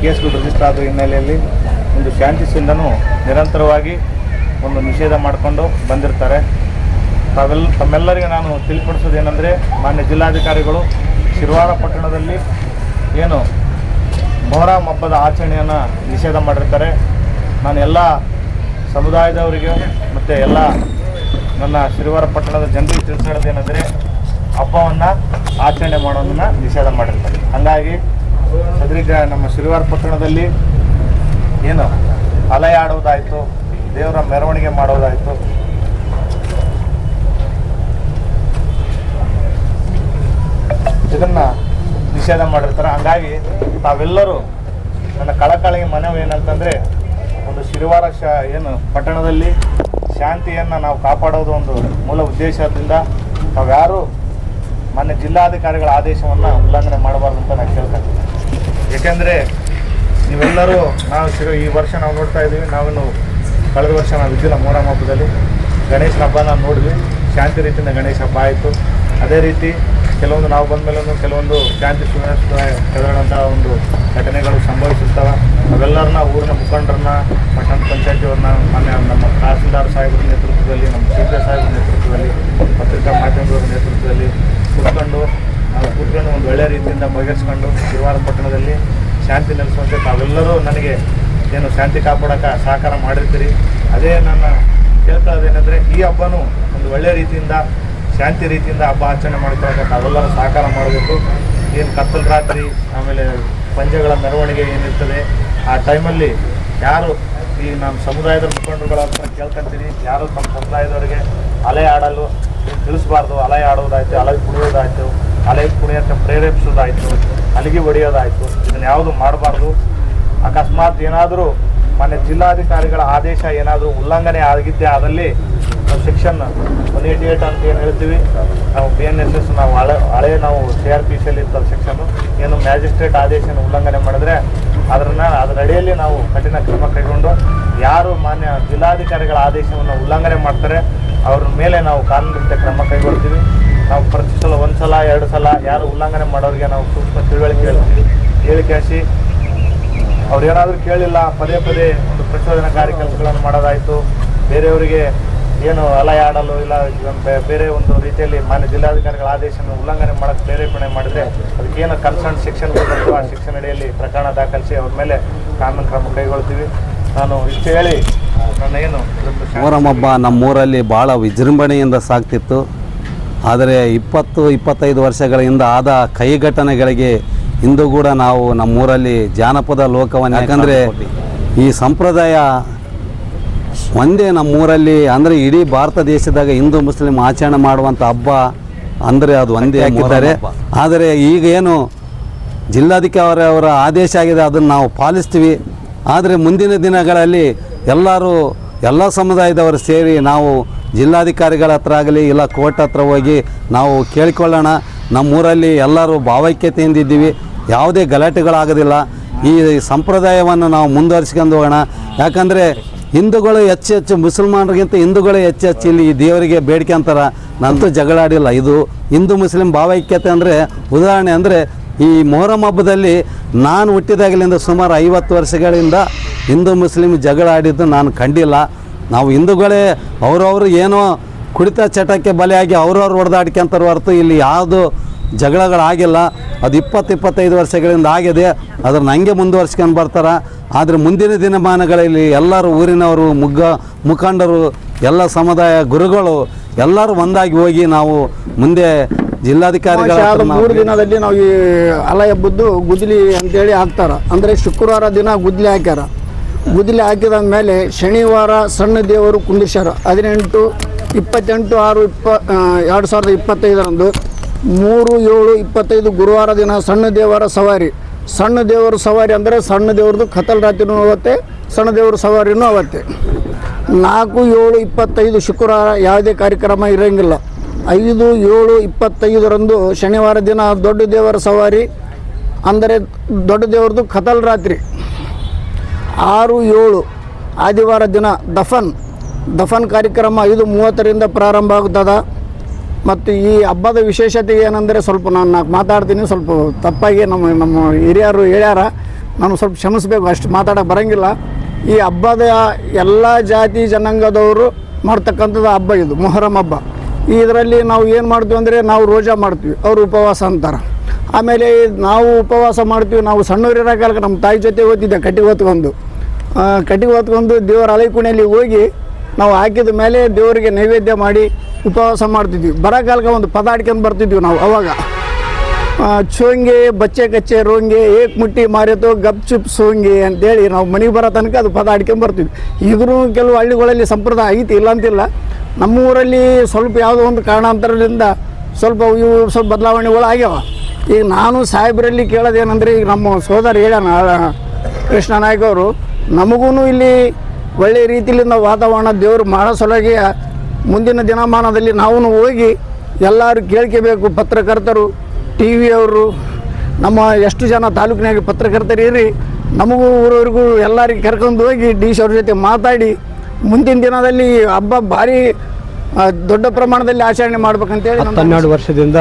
ಕೇಸ್ಗಳು ರಿಜಿಸ್ಟರ್ ಆದ ಹಿನ್ನೆಲೆಯಲ್ಲಿ ಒಂದು ಶಾಂತಿಸಿಂದನೂ ನಿರಂತರವಾಗಿ ಒಂದು ನಿಷೇಧ ಮಾಡಿಕೊಂಡು ಬಂದಿರ್ತಾರೆ. ತಾವೆಲ್ಲ ತಮ್ಮೆಲ್ಲರಿಗೆ ನಾನು ತಿಳಿಪಡಿಸೋದೇನೆಂದರೆ ಮಾನ್ಯ ಜಿಲ್ಲಾಧಿಕಾರಿಗಳು ಶಿರ್ವಾರ ಪಟ್ಟಣದಲ್ಲಿ ಏನು ಮೊಹರಂ ಹಬ್ಬದ ಆಚರಣೆಯನ್ನು ನಿಷೇಧ ಮಾಡಿರ್ತಾರೆ. ನಾನು ಎಲ್ಲ ಸಮುದಾಯದವರಿಗೆ ಮತ್ತು ಎಲ್ಲ ನನ್ನ ಶಿರ್ವಾರ ಪಟ್ಟಣದ ಜನರಿಗೆ ತಿಳಿಸೋದೇನೆಂದರೆ ಹಬ್ಬವನ್ನು ಆಚರಣೆ ಮಾಡೋದನ್ನು ನಿಷೇಧ ಮಾಡಿರ್ತಾರೆ. ಹಾಗಾಗಿ ಸದ್ರೀಗ ನಮ್ಮ ಶ್ರೀವಾರ ಪಟ್ಟಣದಲ್ಲಿ ಏನು ಅಲೆ ಆಡೋದಾಯಿತು, ದೇವರ ಮೆರವಣಿಗೆ ಮಾಡೋದಾಯಿತು. ಇದನ್ನು ನಿಷೇಧ ಮಾಡಿರ್ತಾರೆ. ಹಂಗಾಗಿ ತಾವೆಲ್ಲರೂ ನನ್ನ ಕಳಕಳಿಗೆ ಮನವಿ ಏನಂತಂದರೆ, ಒಂದು ಶಿರುವಾರ ಶಾ ಏನು ಪಟ್ಟಣದಲ್ಲಿ ಶಾಂತಿಯನ್ನು ನಾವು ಕಾಪಾಡೋದು ಒಂದು ಮೂಲ ಉದ್ದೇಶದಿಂದ ತಾವ್ಯಾರು ಮಾನ್ಯ ಜಿಲ್ಲಾಧಿಕಾರಿಗಳ ಆದೇಶವನ್ನು ಉಲ್ಲಂಘನೆ ಮಾಡಬಾರ್ದು ಅಂತ ನಾನು ಕೇಳ್ಕೊಂತೀನಿ ಏಕೆಂದರೆ ನೀವೆಲ್ಲರೂ ನಾವು ಸಿಗೋ ಈ ವರ್ಷ ನಾವು ನೋಡ್ತಾ ಇದ್ದೀವಿ. ನಾವು ಕಳೆದ ವರ್ಷ ನಾವು ಇದ್ದಿಲ್ಲ ಮೊಹರಂ ಹಬ್ಬದಲ್ಲಿ ಗಣೇಶನ ಹಬ್ಬ ನಾವು ನೋಡಿದ್ವಿ. ಶಾಂತಿ ರೀತಿಯಿಂದ ಗಣೇಶ ಹಬ್ಬ ಆಯಿತು. ಅದೇ ರೀತಿ ಕೆಲವೊಂದು ನಾವು ಬಂದ ಮೇಲೂ ಕೆಲವೊಂದು ಶಾಂತಿ ಸುವ್ಯವಸ್ಥೆ ಒಂದು ಘಟನೆಗಳು ಸಂಭವಿಸುತ್ತವೆ. ಅವೆಲ್ಲರನ್ನ ಊರಿನ ಮುಖಂಡರನ್ನ, ಪಟ್ಟಣ ಪಂಚಾಯತಿಯವ್ರನ್ನ, ಮಾನ್ಯ ನಮ್ಮ ತಹಸೀಲ್ದಾರ್ ಸಾಹೇಬರ ನೇತೃತ್ವದಲ್ಲಿ, ನಮ್ಮ ಸಿ ಸಾಹೇಬರ ನೇತೃತ್ವದಲ್ಲಿ, ಪತ್ರಿಕಾ ಮಾಧ್ಯಮದವರ ನೇತೃತ್ವದಲ್ಲಿ ಕೂತ್ಕೊಂಡು ನಾವು ಕೂತ್ಕೊಂಡು ಒಂದು ಒಳ್ಳೆಯ ರೀತಿಯಿಂದ ಬಗೆಹರಿಸ್ಕೊಂಡು ಗುರುವಾರ ಪಟ್ಟಣದಲ್ಲಿ ಶಾಂತಿ ನೆಲೆಸುವಂತೆ ತಾವೆಲ್ಲರೂ ನನಗೆ ಏನು ಶಾಂತಿ ಕಾಪಾಡೋಕೆ ಸಹಕಾರ ಮಾಡಿರ್ತೀರಿ. ಅದೇ ನನ್ನ ಕೇಳ್ಕೊಳ್ಳೋದೇನೆಂದರೆ ಈ ಹಬ್ಬನೂ ಒಂದು ಒಳ್ಳೆಯ ರೀತಿಯಿಂದ, ಶಾಂತಿ ರೀತಿಯಿಂದ ಹಬ್ಬ ಆಚರಣೆ ಮಾಡ್ಕೊಳ್ಳೋಕೆ ತಾವೆಲ್ಲರೂ ಸಹಕಾರ ಮಾಡಬೇಕು. ಏನು ಕತ್ತಲು ರಾತ್ರಿ, ಆಮೇಲೆ ಪಂಜಗಳ ಮೆರವಣಿಗೆ ಏನಿರ್ತದೆ, ಆ ಟೈಮಲ್ಲಿ ಯಾರು ಈ ನಮ್ಮ ಸಮುದಾಯದ ಮುಖಂಡರುಗಳ ಹತ್ರ ಕೇಳ್ಕೊಂತೀನಿ ಯಾರು ತಮ್ಮ ಸಮುದಾಯದವರಿಗೆ ಅಲೆ ಆಡಲು ತಿಳಿಸ್ಬಾರ್ದು, ಅಲೆ ಆಡೋದಾಯ್ತು, ಅಲೆ ಕುಣಿಯೋದಾಯ್ತು ಅಲೆ ಕುಣಿಯೋಕ್ಕೆ ಪ್ರೇರೇಪಿಸೋದಾಯಿತು, ಅಲಿಗೆ ಹೊಡೆಯೋದಾಯಿತು ಇದನ್ನು ಯಾವುದು ಮಾಡಬಾರ್ದು. ಅಕಸ್ಮಾತ್ ಏನಾದರೂ ಮಾನ್ಯ ಜಿಲ್ಲಾಧಿಕಾರಿಗಳ ಆದೇಶ ಏನಾದರೂ ಉಲ್ಲಂಘನೆ ಆಗಿದ್ದೆ ನಾವು ಸೆಕ್ಷನ್ ಒನ್ ಏಯ್ಟಿ ಏಟ್ ಅಂತ ಏನು ಹೇಳ್ತೀವಿ, ನಾವು ಬಿ ಎನ್ ಎಸ್ ಎಸ್ ನಾವು ಹಳೆ ಹಳೆ ನಾವು ಸಿ ಆರ್ ಪಿ ಸಿಯಲ್ಲಿ ಇರ್ತದೆ ಸೆಕ್ಷನ್ನು ಏನು ಮ್ಯಾಜಿಸ್ಟ್ರೇಟ್ ಆದೇಶನ ಉಲ್ಲಂಘನೆ ಮಾಡಿದ್ರೆ ಅದನ್ನು, ಅದರ ಅಡಿಯಲ್ಲಿ ನಾವು ಕಠಿಣ ಕ್ರಮ ಕೈಗೊಂಡು ಯಾರು ಮಾನ್ಯ ಜಿಲ್ಲಾಧಿಕಾರಿಗಳ ಆದೇಶವನ್ನು ಉಲ್ಲಂಘನೆ ಮಾಡ್ತಾರೆ, ಅವ್ರ ಮೇಲೆ ನಾವು ಕಾನೂನು ಕ್ರಮ ಕೈಗೊಳ್ತೀವಿ. ನಾವು ಪ್ರತಿ ಸಲ ಒಂದು ಸಲ ಎರಡು ಸಲ ಯಾರು ಉಲ್ಲಂಘನೆ ಮಾಡೋರಿಗೆ ನಾವು ಸೂಕ್ಷ್ಮ ತಿಳುವಳಿಕೆ ಹೇಳ್ತೀವಿ ಹೇಳಿ ಕೇಳಿಸಿ. ಅವ್ರು ಏನಾದರೂ ಕೇಳಿಲ್ಲ ಪದೇ ಪದೇ ಒಂದು ಪ್ರಚೋದನಕಾರಿ ಕೆಲಸಗಳನ್ನು ಮಾಡೋದಾಯಿತು. ಬೇರೆಯವರಿಗೆ ಏನು ಅಲಯ ಆಡಲು ಇಲ್ಲ ಬೇರೆ ಒಂದು ರೀತಿಯಲ್ಲಿ ಮಾನ್ಯ ಜಿಲ್ಲಾಧಿಕಾರಿಗಳ ಆದೇಶವನ್ನು ಉಲ್ಲಂಘನೆ ಮಾಡೋಕ್ಕೆ ಪ್ರೇರೇಪಣೆ ಮಾಡಿದ್ರೆ ಅದಕ್ಕೇನು ಕನ್ಸರ್ನ್ ಸೆಕ್ಷನ್ ಆ ಸೆಕ್ಷನ್ ಅಡಿಯಲ್ಲಿ ಪ್ರಕರಣ ದಾಖಲಿಸಿ ಅವ್ರ ಮೇಲೆ ಕಾನೂನು ಕ್ರಮ ಕೈಗೊಳ್ತೀವಿ. ನಾನು ಇಷ್ಟು ಹೇಳಿ ನನ್ನ ಏನು ಮೊಹರಂ ಹಬ್ಬ ನಮ್ಮೂರಲ್ಲಿ ಭಾಳ ವಿಜೃಂಭಣೆಯಿಂದ ಸಾಗ್ತಿತ್ತು ಆದರೆ ಇಪ್ಪತ್ತು ಇಪ್ಪತ್ತೈದು ವರ್ಷಗಳಿಂದ ಆದ ಕೈ ಘಟನೆಗಳಿಗೆ ಇಂದು ಕೂಡ ನಾವು ನಮ್ಮೂರಲ್ಲಿ ಜಾನಪದ ಲೋಕವನ್ನು ಯಾಕಂದರೆ ಈ ಸಂಪ್ರದಾಯ ಒಂದೇ ನಮ್ಮೂರಲ್ಲಿ ಅಂದರೆ ಇಡೀ ಭಾರತ ದೇಶದಾಗ ಹಿಂದೂ ಮುಸ್ಲಿಂ ಆಚರಣೆ ಮಾಡುವಂಥ ಹಬ್ಬ ಅಂದರೆ ಅದು ಒಂದೇ ಆಗಿದ್ದಾರೆ ಆದರೆ ಈಗ ಏನು ಜಿಲ್ಲಾಧಿಕಾರಿ ಅವರ ಆದೇಶ ಆಗಿದೆ ಅದನ್ನು ನಾವು ಪಾಲಿಸ್ತೀವಿ. ಆದರೆ ಮುಂದಿನ ದಿನಗಳಲ್ಲಿ ಎಲ್ಲರೂ ಎಲ್ಲ ಸಮುದಾಯದವರು ಸೇರಿ ನಾವು ಜಿಲ್ಲಾಧಿಕಾರಿಗಳ ಹತ್ರ ಆಗಲಿ ಇಲ್ಲ ಕೋರ್ಟ್ ಹತ್ರ ಹೋಗಿ ನಾವು ಕೇಳಿಕೊಳ್ಳೋಣ. ನಮ್ಮೂರಲ್ಲಿ ಎಲ್ಲರೂ ಭಾವೈಕ್ಯತೆಯಿಂದ ಇದ್ದೀವಿ. ಯಾವುದೇ ಗಲಾಟೆಗಳಾಗೋದಿಲ್ಲ. ಈ ಸಂಪ್ರದಾಯವನ್ನು ನಾವು ಮುಂದುವರಿಸ್ಕೊಂಡು ಹೋಗೋಣ. ಯಾಕಂದರೆ ಹಿಂದೂಗಳು ಹೆಚ್ಚು ಹೆಚ್ಚು ಮುಸಲ್ಮಾನರಿಗಿಂತ ಹಿಂದೂಗಳೇ ಹೆಚ್ಚು ಹೆಚ್ಚು ಇಲ್ಲಿ ಈ ದೇವರಿಗೆ ಬೇಡಿಕೆ ಅಂತಾರ. ನಂತೂ ಜಗಳಾಡಿಲ್ಲ ಇದು ಹಿಂದೂ ಮುಸ್ಲಿಂ ಭಾವೈಕ್ಯತೆ ಅಂದರೆ ಉದಾಹರಣೆ ಅಂದರೆ ಈ ಮೊಹರಂ ಹಬ್ಬದಲ್ಲಿ ನಾನು ಹುಟ್ಟಿದಾಗಲಿಂದ ಸುಮಾರು ಐವತ್ತು ವರ್ಷಗಳಿಂದ ಹಿಂದೂ ಮುಸ್ಲಿಂ ಜಗಳ ಆಡಿದ್ದು ನಾನು ಕಂಡಿಲ್ಲ. ನಾವು ಹಿಂದೂಗಳೇ ಅವರವರು ಏನೋ ಕುಡಿತ ಚಟಕ್ಕೆ ಬಲಿಯಾಗಿ ಅವ್ರವ್ರು ಹೊಡೆದಾಡ್ಕೊಂತಾರೆ ಹೊರತು ಇಲ್ಲಿ ಯಾವುದು ಜಗಳಗಳಾಗಿಲ್ಲ. ಅದು ಇಪ್ಪತ್ತು ಇಪ್ಪತ್ತೈದು ವರ್ಷಗಳಿಂದ ಆಗಿದೆ. ಅದನ್ನು ಹಂಗೆ ಮುಂದುವರ್ಸ್ಕೊಂಡು ಬರ್ತಾರೆ. ಆದರೆ ಮುಂದಿನ ದಿನಮಾನಗಳಲ್ಲಿ ಎಲ್ಲರೂ ಊರಿನವರು ಮುಗ್ಗ ಮುಖಂಡರು ಎಲ್ಲ ಸಮುದಾಯ ಗುರುಗಳು ಎಲ್ಲರೂ ಒಂದಾಗಿ ಹೋಗಿ ನಾವು ಮುಂದೆ ಜಿಲ್ಲಾಧಿಕಾರಿಗಳ ಮೂರು ದಿನದಲ್ಲಿ ನಾವು ಈ ಅಲ ಎಬ್ಬದ್ದು ಗುದ್ಲಿ ಅಂತೇಳಿ ಹಾಕ್ತಾರ. ಅಂದರೆ ಶುಕ್ರವಾರ ದಿನ ಗುದ್ಲಿ ಹಾಕ್ಯಾರ. ಗುದ್ದಲಿ ಹಾಕಿದ ಮೇಲೆ ಶನಿವಾರ ಸಣ್ಣ ದೇವರು ಕುಂದಿಸ್ಯಾರ ಹದಿನೆಂಟು, ಇಪ್ಪತ್ತೆಂಟು, ಆರು, ಇಪ್ಪ ಎರಡು ಸಾವಿರದ ಇಪ್ಪತ್ತೈದರಂದು ಮೂರು, ಏಳು, ಇಪ್ಪತ್ತೈದು ಗುರುವಾರ ದಿನ ಸಣ್ಣ ದೇವರ ಸವಾರಿ. ಸಣ್ಣ ದೇವರ ಸವಾರಿ ಅಂದರೆ ಸಣ್ಣ ದೇವ್ರದ್ದು ಕತಲ್ ರಾತ್ರಿನೂ ಆವತ್ತೆ ಸಣ್ಣ ದೇವರ ಸವಾರಿನೂ ಆವತ್ತೆ ನಾಲ್ಕು, ಏಳು, ಇಪ್ಪತ್ತೈದು ಶುಕ್ರವಾರ ಯಾವುದೇ ಕಾರ್ಯಕ್ರಮ ಇರೋಂಗಿಲ್ಲ. ಐದು, ಏಳು, ಇಪ್ಪತ್ತೈದರಂದು ಶನಿವಾರ ದಿನ ದೊಡ್ಡ ದೇವರ ಸವಾರಿ, ಅಂದರೆ ದೊಡ್ಡ ದೇವ್ರದ್ದು ಕತಲ್ ರಾತ್ರಿ. ಆರು ಏಳು ಆದಿವಾರ ದಿನ ದಫನ್. ದಫನ್ ಕಾರ್ಯಕ್ರಮ ಐದು ಮೂವತ್ತರಿಂದ ಪ್ರಾರಂಭ ಆಗುತ್ತದೆ ಮತ್ತು ಈ ಹಬ್ಬದ ವಿಶೇಷತೆ ಏನಂದರೆ ಸ್ವಲ್ಪ ನಾನು ನಾಲ್ಕು ಮಾತಾಡ್ತೀನಿ. ಸ್ವಲ್ಪ ತಪ್ಪಾಗಿ ನಮ್ಮ ನಮ್ಮ ಹಿರಿಯರು ಹೇಳ್ಯಾರ. ನಾನು ಸ್ವಲ್ಪ ಕ್ಷಮಿಸ್ಬೇಕು, ಅಷ್ಟು ಮಾತಾಡೋಕೆ ಬರೋಂಗಿಲ್ಲ. ಈ ಹಬ್ಬದ ಎಲ್ಲ ಜಾತಿ ಜನಾಂಗದವರು ಮಾಡ್ತಕ್ಕಂಥದ್ದು ಹಬ್ಬ ಇದು, ಮೊಹರಂ ಹಬ್ಬ. ಇದರಲ್ಲಿ ನಾವು ಏನು ಮಾಡ್ತೀವಿ ಅಂದರೆ ನಾವು ರೋಜಾ ಮಾಡ್ತೀವಿ, ಅವರು ಉಪವಾಸ ಅಂತಾರೆ. ಆಮೇಲೆ ನಾವು ಉಪವಾಸ ಮಾಡ್ತೀವಿ, ನಾವು ಸಣ್ಣವರಿರೋ ಕಾಲಕ್ಕೆ ನಮ್ಮ ತಾಯಿ ಜೊತೆ ಓದ್ತಿದ್ದೆ ಕಟ್ಟಿಗೆ ಹೊತ್ಕೊಂಡು ಕಟ್ಟಿಗೆ ಹೊತ್ಕೊಂಡು ದೇವರ ಅಲೆ ಕುಣೆಯಲ್ಲಿ ಹೋಗಿ ನಾವು ಹಾಕಿದ ಮೇಲೆ ದೇವರಿಗೆ ನೈವೇದ್ಯ ಮಾಡಿ ಉಪವಾಸ ಮಾಡ್ತಿದ್ವಿ. ಬರೋ ಕಾಲಕ್ಕೆ ಒಂದು ಪದ ಆಡ್ಕೊಂಡು ಬರ್ತಿದ್ವಿ ನಾವು ಅವಾಗ. ಚೋಂಗೆ, ಬಚ್ಚೆ ಕಚ್ಚೆ, ರೋಂಗೆ, ಏಕ್ ಮುಟ್ಟಿ ಮಾರಿತು, ಗಪ್ ಚುಪ್ ಸೋಂಗೆ ಅಂತೇಳಿ ನಾವು ಮನೆಗೆ ಬರೋ ತನಕ ಅದು ಪದ ಆಡ್ಕೊಂಡು ಬರ್ತಿದ್ವಿ. ಈಗಲೂ ಕೆಲವು ಹಳ್ಳಿಗಳಲ್ಲಿ ಸಂಪ್ರದಾಯ ಐತಿ, ಇಲ್ಲ ಅಂತಿಲ್ಲ. ನಮ್ಮ ಊರಲ್ಲಿ ಸ್ವಲ್ಪ ಯಾವುದೋ ಒಂದು ಕಾರಣಾಂತರದಿಂದ ಸ್ವಲ್ಪ ಇವು ಸ್ವಲ್ಪ ಬದಲಾವಣೆಗಳು ಆಗ್ಯಾವ. ಈಗ ನಾನು ಸಾಹೇಬ್ರಲ್ಲಿ ಕೇಳೋದೇನಂದ್ರೆ ಈಗ ನಮ್ಮ ಸೋದರ ಆ, ಕೃಷ್ಣ ನಾಯ್ಕ ಅವರು ನಮಗೂ ಇಲ್ಲಿ ಒಳ್ಳೆಯ ರೀತಿಯಿಂದ ವಾತಾವರಣ ದೇವರು ಮಾಡೋ ಸಲುವಾಗಿ ಮುಂದಿನ ದಿನಮಾನದಲ್ಲಿ ನಾವು ಹೋಗಿ ಎಲ್ಲರೂ ಕೇಳ್ಕೋಬೇಕು ಪತ್ರಕರ್ತರು ಟಿ ವಿಯವರು ನಮ್ಮ ಎಷ್ಟು ಜನ ತಾಲೂಕಿನಾಗ ಪತ್ರಕರ್ತರು ಇರಿ ನಮಗೂ ಊರವರೆಗೂ ಎಲ್ಲರಿಗೂ ಕರ್ಕೊಂಡು ಹೋಗಿ ಡಿ ಸಿ ಅವ್ರ ಜೊತೆ ಮಾತಾಡಿ ಮುಂದಿನ ದಿನದಲ್ಲಿ ಹಬ್ಬ ಭಾರಿ ದೊಡ್ಡ ಪ್ರಮಾಣದಲ್ಲಿ ಆಚರಣೆ ಮಾಡ್ಬೇಕಂತೇಳಿ ಹೇಳಿ ಹನ್ನೆರಡು ವರ್ಷದಿಂದ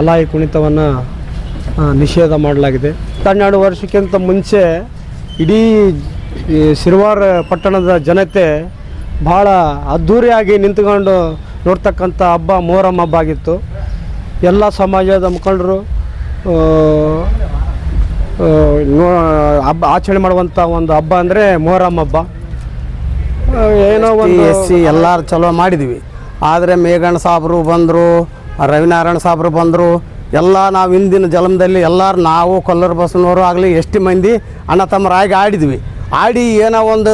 ಅಲಾಯಿ ಕುಣಿತವನ್ನು ನಿಷೇಧ ಮಾಡಲಾಗಿದೆ. ಹನ್ನೆರಡು ವರ್ಷಕ್ಕಿಂತ ಮುಂಚೆ ಇಡೀ, ಈ ಸಿರ್ವಾರ್ ಪಟ್ಟಣದ ಜನತೆ ಭಾಳ ಅದ್ಧೂರಿಯಾಗಿ ನಿಂತ್ಕೊಂಡು ನೋಡ್ತಕ್ಕಂಥ ಹಬ್ಬ ಮೊಹರಂ ಹಬ್ಬ ಆಗಿತ್ತು. ಎಲ್ಲ ಸಮಾಜದ ಮುಖಂಡರು ಹಬ್ಬ, ಆಚರಣೆ ಮಾಡುವಂಥ ಒಂದು ಹಬ್ಬ ಅಂದರೆ ಮೊಹರಂ ಹಬ್ಬ. ಏನೋ ಒಂದು ಎಸ್ ಸಿ ಎಲ್ಲರೂ ಚಲೋ ಮಾಡಿದ್ವಿ. ಆದರೆ ಮೇಘಣ್ಣ ಸಾಬ್ರು ಬಂದರು ರವಿನಾರಾಯಣ ಸಾಬ್ರು ಬಂದರು. ಎಲ್ಲ ನಾವು ಹಿಂದಿನ ಜನ್ಮದಲ್ಲಿ ಎಲ್ಲರೂ ನಾವು ಕೊಲ್ಲೂರು ಬಸವನವರು ಆಗಲಿ ಎಷ್ಟು ಮಂದಿ ಅಣ್ಣ ತಮ್ಮರಾಗಿ ಆಡಿದ್ವಿ. ಆಡಿ ಏನೋ ಒಂದು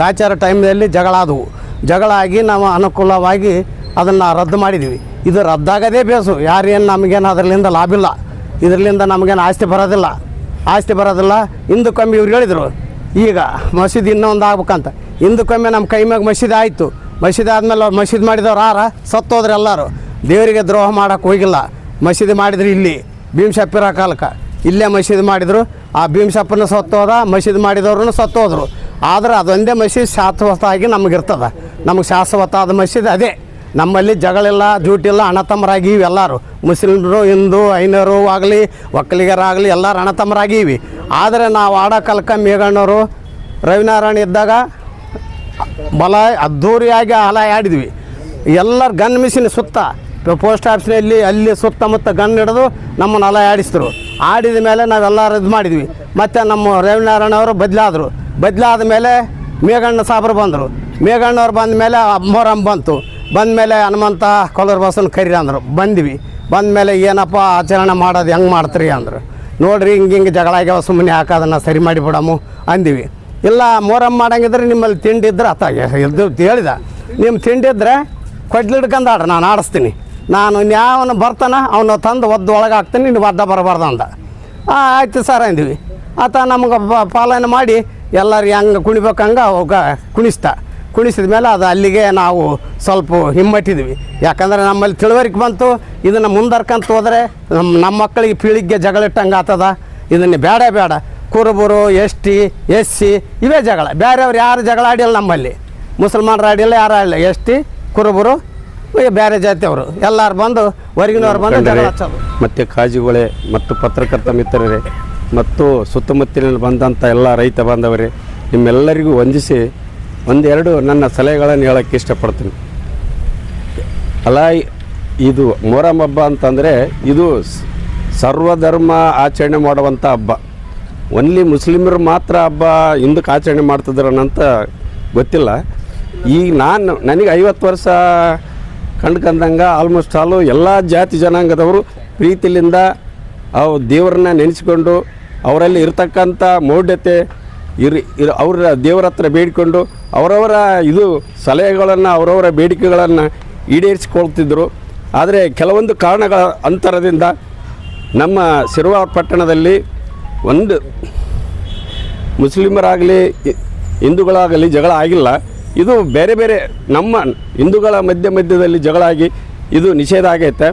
ಗಾಚಾರ ಟೈಮ್ನಲ್ಲಿ ಜಗಳ ಆದವು. ಜಗಳ ಆಗಿ ನಾವು ಅನುಕೂಲವಾಗಿ ಅದನ್ನು ರದ್ದು ಮಾಡಿದ್ವಿ. ಇದು ರದ್ದಾಗದೇ ಬೇಸು. ಯಾರೇನು ನಮಗೇನು ಅದರಿಂದ ಲಾಭ ಇಲ್ಲ. ಇದರಿಂದ ನಮಗೇನು ಆಸ್ತಿ ಬರೋದಿಲ್ಲ. ಆಸ್ತಿ ಬರೋದಿಲ್ಲ. ಹಿಂದಕ್ಕೊಮ್ಮೆ ಇವ್ರು ಹೇಳಿದರು, ಈಗ ಮಸೀದಿ ಇನ್ನೊಂದು ಆಗ್ಬೇಕಂತ. ಹಿಂದಕ್ಕೊಮ್ಮೆ ನಮ್ಮ ಕೈ ಮ್ಯಾಗ ಮಸೀದಿ ಆಯಿತು. ಮಸೀದಿ ಆದಮೇಲೆ ಅವ್ರು ಮಸೀದಿ ಮಾಡಿದವ್ರು ಆರ ಸತ್ತೋದ್ರೆ ಎಲ್ಲರೂ. ದೇವರಿಗೆ ದ್ರೋಹ ಮಾಡೋಕ್ಕೆ ಹೋಗಿಲ್ಲ. ಮಸೀದಿ ಮಾಡಿದ್ರು ಇಲ್ಲಿ. ಭೀಮಶಪ್ಪಿರ ಕಾಲಕ್ಕೆ. ಇಲ್ಲೇ ಮಸೀದಿ ಮಾಡಿದರು. ಆ ಭೀಮಶಪ್ಪನ ಸತ್ತೋದ ಮಸೀದಿ ಮಾಡಿದವ್ರು ಸತ್ತೋದ್ರು ಆದ್ರೆ ಅದೊಂದೇ ಮಸೀದಿ ಶಾಶ್ವತವಾಗಿ ನಮಗಿರ್ತದೆ. ನಮಗೆ ಶಾಶ್ವತ ಮಸೀದಿ ಅದೇ. ನಮ್ಮಲ್ಲಿ ಜಗಳಿಲ್ಲ, ಜೂಟಿಲ್ಲ ಅಣ್ಣ ಇವೆಲ್ಲರು ಮುಸ್ಲಿಮರು, ಹಿಂದೂ ಐನರು ಆಗಲಿ, ಒಕ್ಕಲಿಗರಾಗಲಿ ಎಲ್ಲರೂ ಇವಿ. ಆದರೆ ನಾವು ಆಡೋ ಕಲ್ಕ ಮೇಘಣ್ಣವರು ರವಿನಾರಾಯಣ ಇದ್ದಾಗ ಬಲ ಅದ್ಧೂರಿಯಾಗಿ ಅಲ ಆಡಿದ್ವಿ. ಎಲ್ಲರ ಗನ್ ಮಿಷಿನ್ ಸುತ್ತ. ಪೋಸ್ಟ್ ಆಫೀಸ್ನಲ್ಲಿ ಅಲ್ಲಿ ಸುತ್ತಮುತ್ತ ಗನ್ ಹಿಡಿದು ನಮ್ಮನ್ನು ಅಲ ಆಡಿಸಿದ್ರು. ಆಡಿದ ಮೇಲೆ ನಾವೆಲ್ಲರೂ ಇದು ಮಾಡಿದ್ವಿ. ಮತ್ತು ನಮ್ಮ ರವಿನಾರಾಯಣ ಅವರು ಬದಲಾದರು. ಬದಲಾದ ಮೇಲೆ ಮೇಘಣ್ಣ ಸಾಬ್ರು ಬಂದರು. ಮೇಘಣ್ಣವ್ರು ಬಂದ ಮೇಲೆ ಮೊಹರಂ ಬಂತು. ಬಂದ ಮೇಲೆ ಹನುಮಂತ ಕೊಲ್ಲೂರು ಬಸ್ಸನ್ನು ಕರೀರಿ ಅಂದರು. ಬಂದ್ವಿ. ಬಂದ ಮೇಲೆ ಏನಪ್ಪ ಆಚರಣೆ ಮಾಡೋದು ಹೆಂಗೆ ಮಾಡ್ತೀರಿ ಅಂದರು. ನೋಡ್ರಿ ಹಿಂಗೆ ಹಿಂಗೆ ಜಗಳ ಆಗ್ಯಾವ ಸುಮ್ಮನೆ ಹಾಕೋದನ್ನು ಸರಿ ಮಾಡಿ ಬಿಡಮು ಅಂದಿವಿ. ಇಲ್ಲ ಮೊಹರಂ ಮಾಡಂಗಿದ್ರೆ ನಿಮ್ಮಲ್ಲಿ ತಿಂಡಿ ಇದ್ರೆ ಆತ ಎದ್ದು ಹೇಳಿದ. ನಿಮ್ಮ ತಿಂಡಿ ಇದ್ದರೆ ಕೊಡ್ಲಿ ಹಿಡ್ಕೊಂಡು ಆಡ್ರಿ, ನಾನು ಆಡಿಸ್ತೀನಿ. ನಾನು ಯಾವನು ಬರ್ತಾನ, ಅವನ ತಂದು ಒದ್ದು ಒಳಗೆ ಹಾಕ್ತೀನಿ ನೀನು ಒದ್ದ ಬರಬಾರ್ದು ಅಂದ. ಆಯ್ತು ಸರ್ ಅಂದ್ವಿ. ಆತ ನಮ್ಗೆ ಪಾಲನೆ ಮಾಡಿ ಎಲ್ಲರೂ ಹೆಂಗೆ ಕುಣಿಬೇಕು ಹಂಗೆ ಅವಾಗ ಕುಣಿಸ್ತ. ಕುಣಿಸಿದ ಮೇಲೆ ಅದು ಅಲ್ಲಿಗೆ ನಾವು ಸ್ವಲ್ಪ ಹಿಮ್ಮಟ್ಟಿದ್ವಿ. ಯಾಕಂದ್ರೆ ನಮ್ಮಲ್ಲಿ ತಿಳುವರಿಕೆ ಬಂತು, ಇದನ್ನು ಮುಂದರ್ಕಂತ ಹೋದರೆ ನಮ್ಮ ನಮ್ಮ ಮಕ್ಕಳಿಗೆ ಪೀಳಿಗೆ ಜಗಳಿಟ್ಟಂಗೆ ಆತದ ಇದನ್ನು ಬೇಡ ಬೇಡ ಕುರುಬರು ಎಸ್ ಟಿ ಎಸ್ ಸಿ ಇವೇ ಜಗಳ. ಬೇರೆಯವ್ರು ಯಾರು ಜಗಳ ಆಡಿಲ್ಲ ನಮ್ಮಲ್ಲಿ. ಮುಸಲ್ಮಾನರು ಆಡಿಲ್ಲ, ಯಾರು ಆಡಿಲ್ಲ. ಎಸ್ ಟಿ ಕುರುಬರು ಬೇರೆ ಜಾತಿಯವರು ಎಲ್ಲರೂ ಬಂದು ಹೊರಗಿನವ್ರು ಬಂದು ಜಗಳ ಹಚ್ಚೋದು. ಮತ್ತು ಕಾಜಿಗಳೇ ಮತ್ತು ಪತ್ರಕರ್ತ ಮಿತ್ರರೇ ಮತ್ತು ಸುತ್ತಮುತ್ತಲಿನಲ್ಲಿ ಬಂದಂಥ ಎಲ್ಲ ರೈತ ಬಾಂಧವರೇ ನಿಮ್ಮೆಲ್ಲರಿಗೂ ವಂದಿಸಿ ಒಂದೆರಡು ನನ್ನ ಸಲಹೆಗಳನ್ನು ಹೇಳೋಕ್ಕೆ ಇಷ್ಟಪಡ್ತೀನಿ. ಅಲ್ಲ ಇದು ಮೊಹರಂ ಹಬ್ಬ ಅಂತಂದರೆ ಇದು ಸರ್ವಧರ್ಮ ಆಚರಣೆ ಮಾಡುವಂಥ ಹಬ್ಬ. ಒನ್ಲಿ ಮುಸ್ಲಿಮರು ಮಾತ್ರ ಹಬ್ಬ ಹಿಂದಕ್ಕೆ ಆಚರಣೆ ಮಾಡ್ತಿದ್ರನ್ನಂತ ಗೊತ್ತಿಲ್ಲ. ಈಗ ನಾನು ನನಗೆ ಐವತ್ತು ವರ್ಷ ಕಂಡ್ಕಂದಂಗೆ ಆಲ್ಮೋಸ್ಟ್ ಆಲು ಎಲ್ಲ ಜಾತಿ ಜನಾಂಗದವರು ಪ್ರೀತಿಲಿಂದ ಅವು ದೇವರನ್ನ ನೆನೆಸಿಕೊಂಡು ಅವರಲ್ಲಿ ಇರತಕ್ಕಂಥ ಮೌಢ್ಯತೆ ಇರ್ ಅವರ ದೇವರ ಹತ್ರ ಬೇಡಿಕೊಂಡು ಅವರವರ ಇದು ಸಲಹೆಗಳನ್ನು, ಅವರವರ ಬೇಡಿಕೆಗಳನ್ನು ಈಡೇರಿಸಿಕೊಳ್ತಿದ್ದರು ಆದರೆ ಕೆಲವೊಂದು ಕಾರಣಗಳ ಅಂತರದಿಂದ ನಮ್ಮ ಸಿರುವಾರ ಪಟ್ಟಣದಲ್ಲಿ ಒಂದು ಮುಸ್ಲಿಮರಾಗಲಿ, ಹಿಂದೂಗಳಾಗಲಿ ಜಗಳ ಆಗಿಲ್ಲ. ಇದು ಬೇರೆ ಬೇರೆ ನಮ್ಮ ಹಿಂದೂಗಳ ಮಧ್ಯ ಮಧ್ಯದಲ್ಲಿ ಜಗಳ ಆಗಿ ಇದು ನಿಷೇಧ ಆಗೈತೆ.